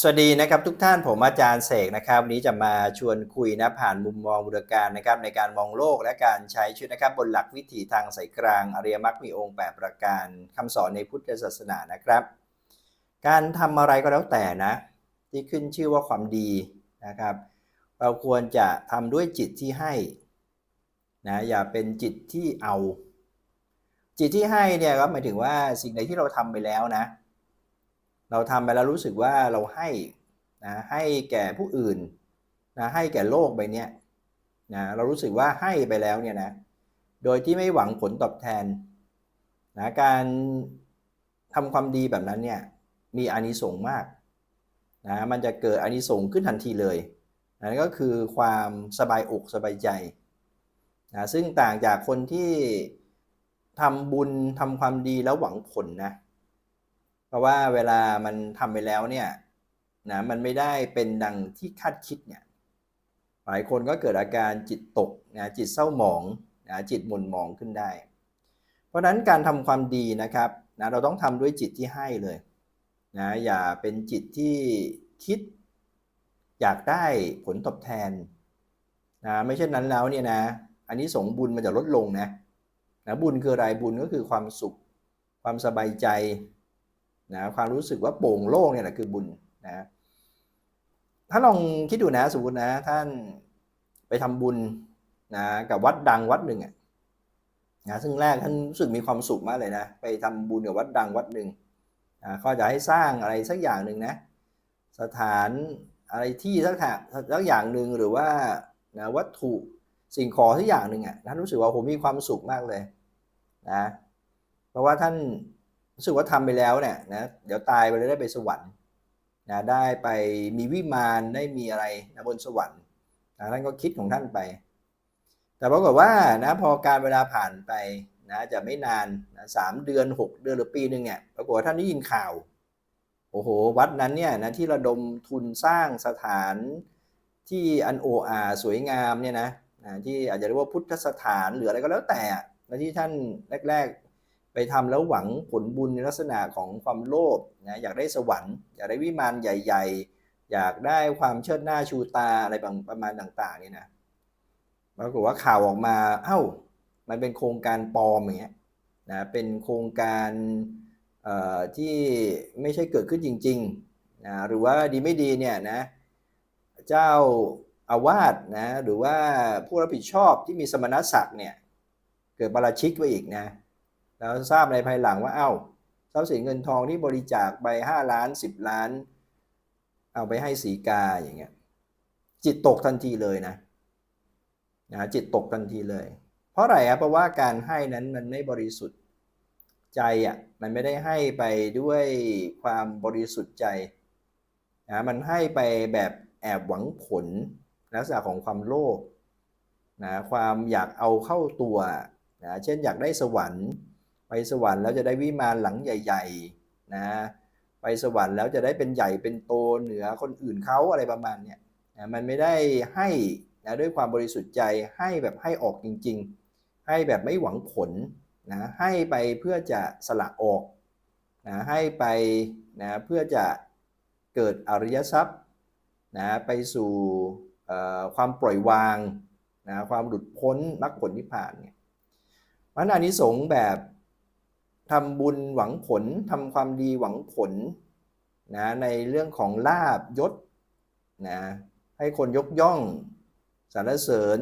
สวัสดีนะครับทุกท่านผมอาจารย์เสกนะครับวันนี้จะมาชวนคุยนะผ่านมุมมองบุรการนะครับในการมองโลกและการใช้ชีวิตนะครับบนหลักวิถีทางสายกลาง อริยมรรคมีองค์แปดประการคำสอนในพุทธศาสนานะครับ การทำอะไรก็แล้วแต่นะ ที่ขึ้นชื่อว่าความดีนะครับ เราควรจะทำด้วยจิตที่ให้นะอย่าเป็นจิตที่เอา จิตที่ให้เนี่ยก็หมายถึงว่าสิ่งใดที่เราทำไปแล้วนะ เราทำไปแล้วรู้สึกว่าเราให้นะให้แก่ผู้อื่นนะให้แก่โลกใบเนี้ยนะเรารู้สึกว่าให้ไปแล้วเนี่ยนะโดยที่ไม่หวังผลตอบแทนนะการทำความดีแบบนั้นเนี่ยมีอานิสงส์มากนะมันจะเกิดอานิสงส์ขึ้นทันทีเลยนั่นก็คือความสบายอกสบายใจนะซึ่งต่างจากคนที่ทำบุญทำความดีแล้วหวังผลนะ เพราะว่าเวลามันทำไปแล้วเนี่ยนะมันไม่ได้เป็นดังที่คาดคิดเนี่ยหลายคนก็เกิดอาการจิตตกนะจิตเศร้าหมองนะจิตหม่นหมองขึ้นได้ เพราะฉะนั้นการทำความดีนะครับนะเราต้องทำด้วยจิตที่ให้เลยนะอย่าเป็นจิตที่คิดอยากได้ผลตอบแทนนะไม่เช่นนั้นแล้วเนี่ยนะอันนี้สงบุญมันจะลดลงนะนะบุญคืออะไรบุญก็คือความสุข ความสบายใจ นะความรู้สึกว่าโป่งโล่งเนี่ยแหละคือบุญนะถ้าลองคิดดูนะสมมตินะ ท่านไปทำบุญนะกับวัดดังวัดหนึ่งอะนะซึ่งแรกท่านรู้สึกมีความสุขมากเลยนะ ไปทำบุญกับวัดดังวัดหนึ่งนะเขาจะให้สร้างอะไรสักอย่างหนึ่งนะ สถานอะไรที่สักสักอย่างหนึ่งหรือว่านะวัตถุสิ่งของสักอย่างหนึ่งอะท่านรู้สึกว่าผมมีความสุขมากเลยนะ เพราะว่าท่าน รู้สึกว่าทำไปแล้วเนี่ยนะเดี๋ยวตายไปแล้วได้ไปสวรรค์นะได้ไปมีวิมานได้มีอะไรนะบนสวรรค์นะท่านก็คิดของท่านไป แต่ปรากฏว่านะพอการเวลาผ่านไปนะจะไม่นานนะสามเดือนหกเดือนหรือปีหนึ่งเนี่ยปรากฏว่าท่านได้ยินข่าวโอ้โหวัดนั้นเนี่ยนะที่ระดมทุนสร้างสถานที่อันโออาสวยงามเนี่ยนะนะที่อาจจะเรียกว่าพุทธสถานหรืออะไรก็แล้วแต่และที่ท่านแรกๆ ไปทำแล้วหวังผลบุญในลักษณะของความโลภนะอยากได้สวรรค์ อยากได้วิมานใหญ่ ๆ อยากได้ความเชิดหน้าชูตาอะไรประมาณต่างๆนี่นะปรากฏว่าข่าวออกมาเอ้ามันเป็นโครงการปลอมอย่างเงี้ยนะเป็นโครงการที่ไม่ใช่เกิดขึ้นจริงๆนะหรือว่าดีไม่ดีเนี่ยนะเจ้าอาวาสนะหรือว่าผู้รับผิดชอบที่มีสมณศักดิ์เนี่ยเกิดบาราชิกไว้อีกนะ แล้วทราบในภายหลังว่าเอา้าทรัพย์สินเงินทองที่บริจาคไปห้าล้านสิบล้าน เอาไปให้สีกาอย่างเงี้ยจิตตกทันทีเลยนะนะจิตตกทันทีเลย เพราะอะไรอะเพราะว่าการให้นั้นมันไม่บริสุทธิ์ใจอะมันไม่ได้ให้ไปด้วยความบริสุทธิ์ใจนะมันให้ไปแบบแอบหวังผลลักษณะของความโลภนะความอยากเอาเข้าตัวนะเช่นอยากได้สวรรค์ ไปสวรรค์แล้วจะได้วิมานหลังใหญ่ๆนะไปสวรรค์แล้วจะได้เป็นใหญ่เป็นโตเหนือคนอื่นเขาอะไรประมาณเนี้ยนะมันไม่ได้ให้นะด้วยความบริสุทธิ์ใจให้แบบให้ออกจริง ๆ ให้แบบไม่หวังผลนะให้ไปเพื่อจะสละออกนะให้ไปนะเพื่อจะเกิดอริยทรัพย์นะไปสู่ความปล่อยวางนะความหลุดพ้นมรรคผลนิพพานเนี่ยมันอานิสงส์แบบ ทำบุญหวังผลทำความดีหวังผลนะในเรื่องของลาบยศนะให้คนยกย่องสรรเสริญ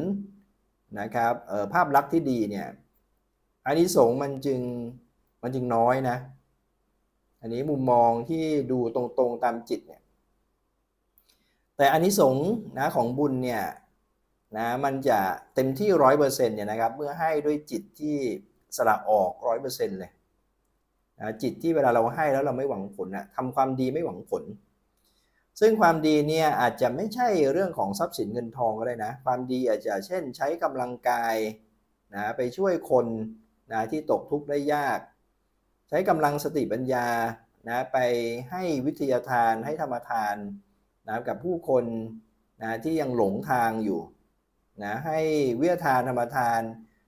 นะครับภาพลักษณ์ที่ดีเนี่ยอานิสงส์มันจึงมันจึงน้อยนะ อันนี้มุมมองที่ดูตรงๆตามจิตเนี่ยแต่อานิสงส์นะของบุญเนี่ยนะมันจะเต็มที่ร้อยเปอร์เซ็นต์เนี่ยนะครับเมื่อให้ด้วยจิตที่สละออกร้อยเปอร์เซ็นต์เลย นะจิตที่เวลาเราให้แล้วเราไม่หวังผลนะทำความดีไม่หวังผล ซึ่งความดีเนี่ยอาจจะไม่ใช่เรื่องของทรัพย์สินเงินทองก็ได้นะ ความดีอาจจะเช่นใช้กำลังกายนะไปช่วยคนนะที่ตกทุกข์ได้ยาก ใช้กำลังสติปัญญานะไปให้วิทยาทานให้ธรรมทานนะกับผู้คนนะที่ยังหลงทางอยู่นะให้วิทยาทานธรรมทาน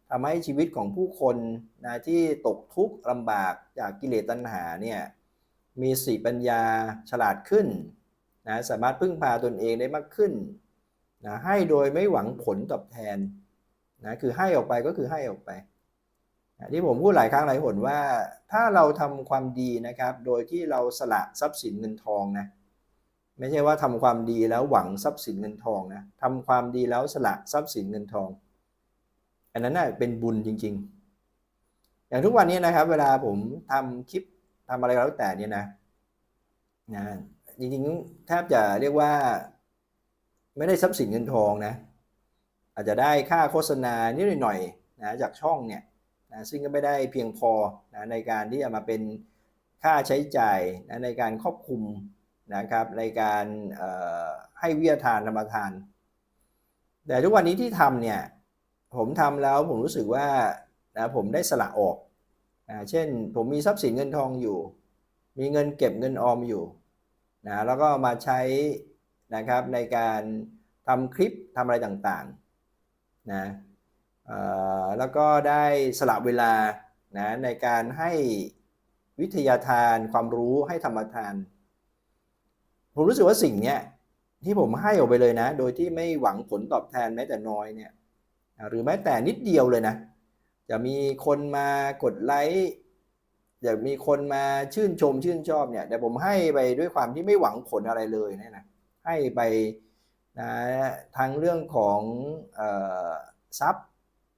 ทำให้ชีวิตของผู้คนนะที่ตกทุกข์ลำบากจากกิเลสตัณหาเนี่ยมีสีปัญญาฉลาดขึ้นนะสามารถพึ่งพาตนเองได้มากขึ้นนะให้โดยไม่หวังผลตอบแทนนะคือให้ออกไปก็คือให้ออกไปนะที่ผมพูดหลายครั้งหลายหนว่า ถ้าเราทำความดีนะครับ โดยที่เราสละทรัพย์สินเงินทองนะไม่ใช่ว่าทำความดีแล้วหวังทรัพย์สินเงินทองนะทำความดีแล้วสละทรัพย์สินเงินทอง อันนั้นน่ะเป็นบุญจริง ๆ อย่างทุกวันนี้นะครับ เวลาผมทำคลิปทำอะไรก็แล้วแต่เนี่ยนะนะจริงๆแทบจะเรียกว่า ไม่ได้ทรัพย์สินเงินทองนะอาจจะได้ค่าโฆษณานิดหน่อยนะจากช่องเนี่ยนะซึ่งก็ไม่ได้เพียงพอนะในการที่จะมาเป็นค่าใช้จ่ายนะในการครอบคุมนะครับในการให้วิทยาทานธรรมทาน แต่ทุกวันนี้ที่ทำเนี่ย ผมทำแล้วผมรู้สึกว่านะผมได้สละออกนะเช่นผมมีทรัพย์สินเงินทองอยู่ มีเงินเก็บเงินออมอยู่นะแล้วก็มาใช้นะครับในการทำคลิปทำอะไรต่างๆนะแล้วก็ได้สละเวลานะในการให้วิทยาทานความรู้ให้ธรรมทาน ผมรู้สึกว่าสิ่งเนี้ยที่ผมให้ออกไปเลยนะ โดยที่ไม่หวังผลตอบแทนแม้แต่น้อยเนี่ย หรือแม้แต่นิดเดียวเลยนะ จะมีคนมากดไลค์จะมีคนมาชื่นชมชื่นชอบเนี่ยแต่ผมให้ไปด้วยความที่ไม่หวังผลอะไรเลยนะนะให้ไปนะทั้งเรื่องของออทรัพย์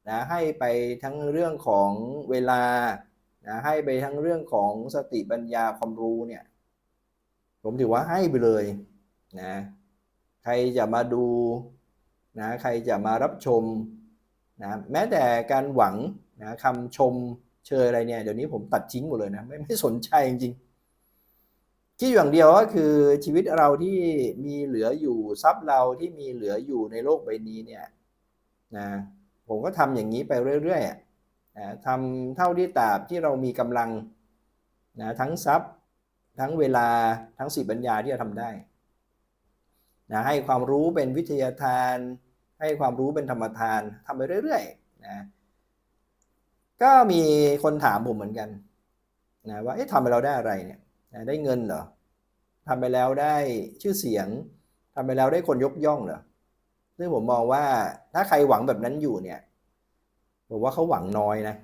นะให้ไปทั้งเรื่องของเวลานะให้ไปทั้งเรื่องของสติปัญญาความรู้เนี่ยผมถือว่าให้ไปเลยนะใครจะมาดูนะใครจะมารับชม นะแม้แต่การหวังนะคำชมเชยอะไรเนี่ยเดี๋ยวนี้ผมตัดทิ้งหมดเลยนะไม่ไม่สนใจจริงๆคิดอย่างเดียวก็คือชีวิตเราที่มีเหลืออยู่ทรัพย์เราที่มีเหลืออยู่ในโลกใบนี้เนี่ยนะผมก็ทำอย่างนี้ไปเรื่อยๆนะทำเท่าที่ตาบที่เรามีกำลังนะทั้งทรัพย์ทั้งเวลาทั้งสิปัญญาที่จะทำได้นะให้ความรู้เป็นวิทยาทาน ให้ความรู้เป็นธรรมทานทำไปเรื่อยๆนะก็มีคนถามผมเหมือนกันนะว่าเอ๊ะทำไปแล้วได้อะไรเนี่ยนะได้เงินเหรอทำไปแล้วได้ชื่อเสียงทำไปแล้วได้คนยกย่องเหรอซึ่งผมมองว่าถ้าใครหวังแบบนั้นอยู่เนี่ยผมว่าเขาหวังน้อยนะ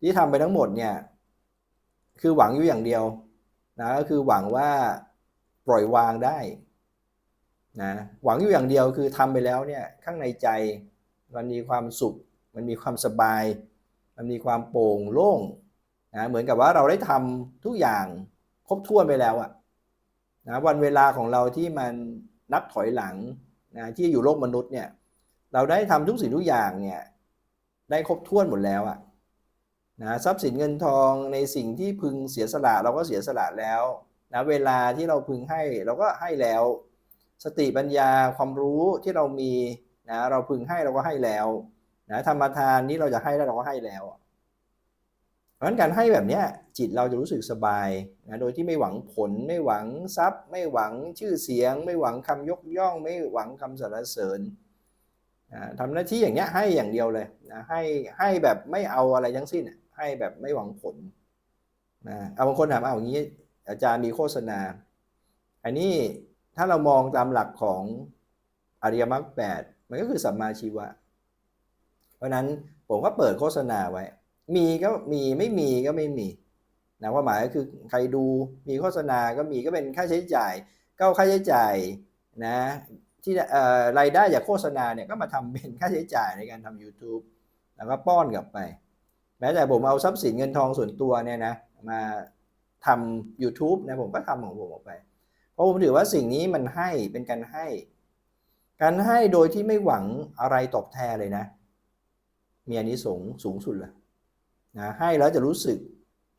ที่ทำไปทั้งหมดเนี่ยคือหวังอยู่อย่างเดียวนะก็คือหวังว่าปล่อยวางได้ นะหวังอยู่อย่างเดียวคือทำไปแล้วเนี่ยข้างในใจมันมีความสุข มันมีความสบาย มันมีความโปร่งโล่งนะเหมือนกับว่าเราได้ทำทุกอย่างครบถ้วนไปแล้วอะนะวันเวลาของเราที่มันนับถอยหลังนะที่อยู่โลกมนุษย์เนี่ยเราได้ทำทุกสิ่งทุกอย่างเนี่ยได้ครบถ้วนหมดแล้วอะนะทรัพย์สินเงินทองในสิ่งที่พึงเสียสละเราก็เสียสละแล้วนะเวลาที่เราพึงให้เราก็ให้แล้ว สติปัญญาความรู้ที่เรามีนะเราพึงให้เราก็ให้แล้วนะธรรมทานนี้เราจะให้แล้วเราก็ให้แล้ว เพราะฉะนั้นการให้แบบนี้จิตเราจะรู้สึกสบายนะโดยที่ไม่หวังผล ไม่หวังทรัพย์ ไม่หวังชื่อเสียง ไม่หวังคำยกย่อง ไม่หวังคำสรรเสริญนะทำหน้าที่อย่างเงี้ยให้อย่างเดียวเลยนะให้ให้แบบไม่เอาอะไรทั้งสิ้นให้แบบไม่หวังผลนะเอาบางคนถามเอาอย่างนี้อาจารย์มีโฆษณา อันนี้ ถ้าเรามองตามหลักของอริยมรรคแปดมันก็คือสัมมาชีวะ เพราะนั้นผมก็เปิดโฆษณาไว้ มีก็มีไม่มีก็ไม่มีนะว่าหมายก็คือใครดูมีโฆษณาก็มีก็เป็นค่าใช้จ่าย ก็ค่าใช้จ่ายนะที่เอ่อรายได้จากโฆษณาเนี่ยก็มาทำเป็นค่าใช้จ่ายในการทำ YouTube แล้วก็ป้อนกลับไป แม้แต่ผมเอาทรัพย์สินเงินทองส่วนตัวเนี่ยนะมาทำ YouTube นะผมก็ทำของผมออกไป เพราะผมถือว่าสิ่งนี้มันให้เป็นการให้ การให้โดยที่ไม่หวังอะไรตอบแทนเลยนะ มีอานิสงส์สูงสุดเลยนะให้แล้วจะรู้สึก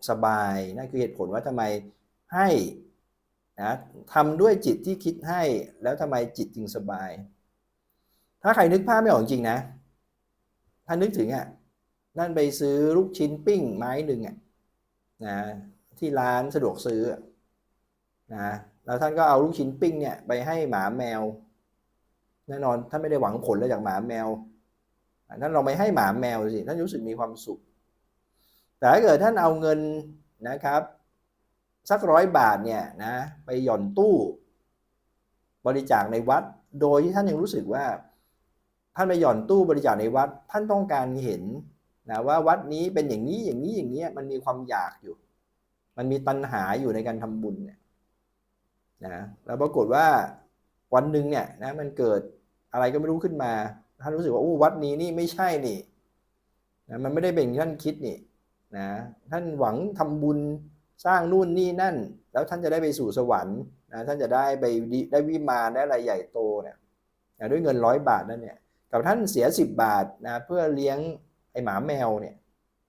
สบายนั่นคือเหตุผลว่าทำไมให้นะทำด้วยจิตที่คิดให้แล้วทำไมจิตจึงสบาย ถ้าใครนึกภาพไม่ออกจริงนะ ถ้านึกถึงอะนั่นไปซื้อลูกชิ้นปิ้งไม้หนึ่งอะนะที่ร้านสะดวกซื้อ นะแล้วท่านก็เอาลูกชิ้นปิ้งเนี่ยไปให้หมาแมว แน่นอนท่านไม่ได้หวังผลเลยจากหมาแมวท่านลองไปให้หมาแมวสิท่านรู้สึกมีความสุข แต่ถ้าเกิดท่านเอาเงินนะครับ สักร้อยบาทเนี่ยนะไปหย่อนตู้ บริจาคในวัด โดยที่ท่านยังรู้สึกว่า ท่านไปหย่อนตู้บริจาคในวัด ท่านต้องการเห็นนะว่าวัดนี้เป็นอย่างนี้อย่างนี้อย่างนี้มันมีความอยากอยู่ มันมีตัณหาอยู่ในการทำบุญเนี่ย นะแล้วปรากฏว่าวันหนึ่งเนี่ยนะมันเกิดอะไรก็ไม่รู้ขึ้นมาท่านรู้สึกว่าโอ้วัดนี้นี่ไม่ใช่นี่นะมันไม่ได้เป็นอย่างท่านคิดนี่นะท่านหวังทำบุญสร้างนู่นนี่นั่น แล้วท่านจะได้ไปสู่สวรรค์นะท่านจะได้ไปได้วิมานได้อะไรใหญ่โตเนี่ยนะด้วยเงินร้อยบาทนั่นเนี่ยกับท่านเสีย 10 บาทนะเพื่อเลี้ยงไอหมาแมวเนี่ย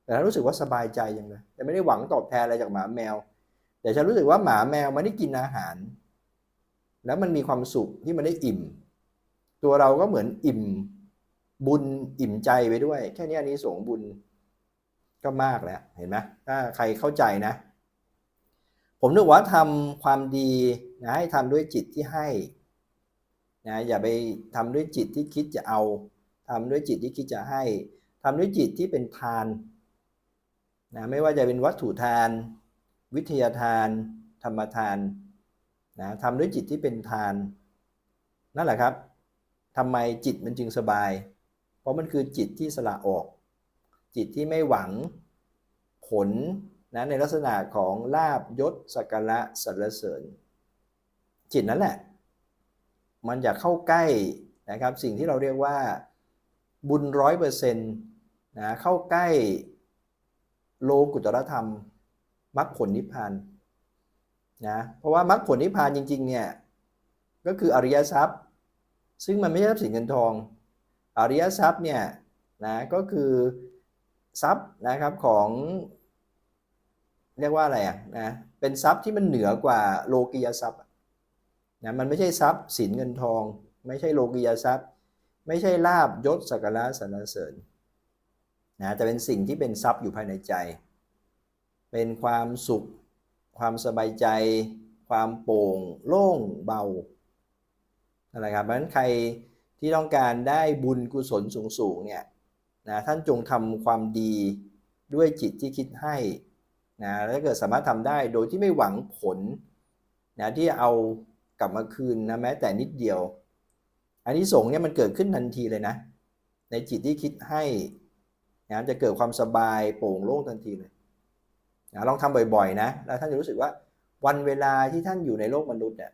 แต่ท่านรู้สึกว่าสบายใจยังเลยแต่ไม่ได้หวังตอบแทนอะไรจากหมาแมว แต่ฉันรู้สึกว่าหมาแมวมันได้กินอาหาร แล้วมันมีความสุขที่มันได้อิ่ม ตัวเราก็เหมือนอิ่มบุญอิ่มใจไปด้วย แค่นี้อันนี้สงบุญก็มากแล้วเห็นไหมถ้าใครเข้าใจนะ ผมนึกว่าทำความดีนะให้ทำด้วยจิตที่ให้นะอย่าไปทำด้วยจิตที่คิดจะเอาทำด้วยจิตที่คิดจะให้ทำด้วยจิตที่เป็นทานนะไม่ว่าจะเป็นวัตถุทาน วิทยาทาน ธรรมทานนะทำด้วยจิตที่เป็นทาน นั่นแหละครับทำไมจิตมันจึงสบาย เพราะมันคือจิตที่สละออก จิตที่ไม่หวังผลนะในลักษณะของลาบยศสักการะสรรเสริญ จิตนั่นแหละ มันอยากเข้าใกล้นะครับสิ่งที่เราเรียกว่าบุญร้อยเปอร์เซ็นต์นะเข้าใกล้โลกุตรธรรม มรรคผลนิพพานนะเพราะว่ามรรคผลนิพพานจริงๆเนี่ยก็คืออริยทรัพย์ ซึ่งมันไม่ใช่ทรัพย์สินเงินทอง อริยทรัพย์เนี่ยนะก็คือทรัพย์นะครับของเรียกว่าอะไรอะนะเป็นทรัพย์ที่มันเหนือกว่าโลกียทรัพย์นะมันไม่ใช่ทรัพย์สินเงินทอง ไม่ใช่โลกียทรัพย์ ไม่ใช่ลาบยศสักการะสรรเสริญนะแต่เป็นสิ่งที่เป็นทรัพย์อยู่ภายในใจ เป็นความสุข ความสบายใจ ความโปร่ง โล่งเบานั่นแหละครับเพราะฉะนั้นใครที่ต้องการได้บุญกุศลสูงๆเนี่ยนะท่านจงทำความดีด้วยจิตที่คิดให้นะแล้วถ้าเกิดสามารถทำได้โดยที่ไม่หวังผลนะที่เอากลับมาคืนนะแม้แต่นิดเดียว อันนี้สงส์เนี่ยมันเกิดขึ้นทันทีเลยนะ ในจิตที่คิดให้นะจะเกิดความสบายโปร่งโล่งทันทีเลย นะลองทำบ่อยๆนะแล้วท่านจะรู้สึกว่าวันเวลาที่ท่านอยู่ในโลกมนุษย์เนี่ย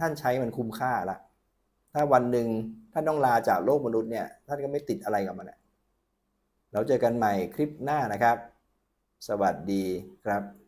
ท่านใช้มันคุ้มค่าละถ้าวันหนึ่งท่านต้องลาจากโลกมนุษย์เนี่ยท่านก็ไม่ติดอะไรกับมันแล้วเจอกันใหม่คลิปหน้านะครับ สวัสดีครับ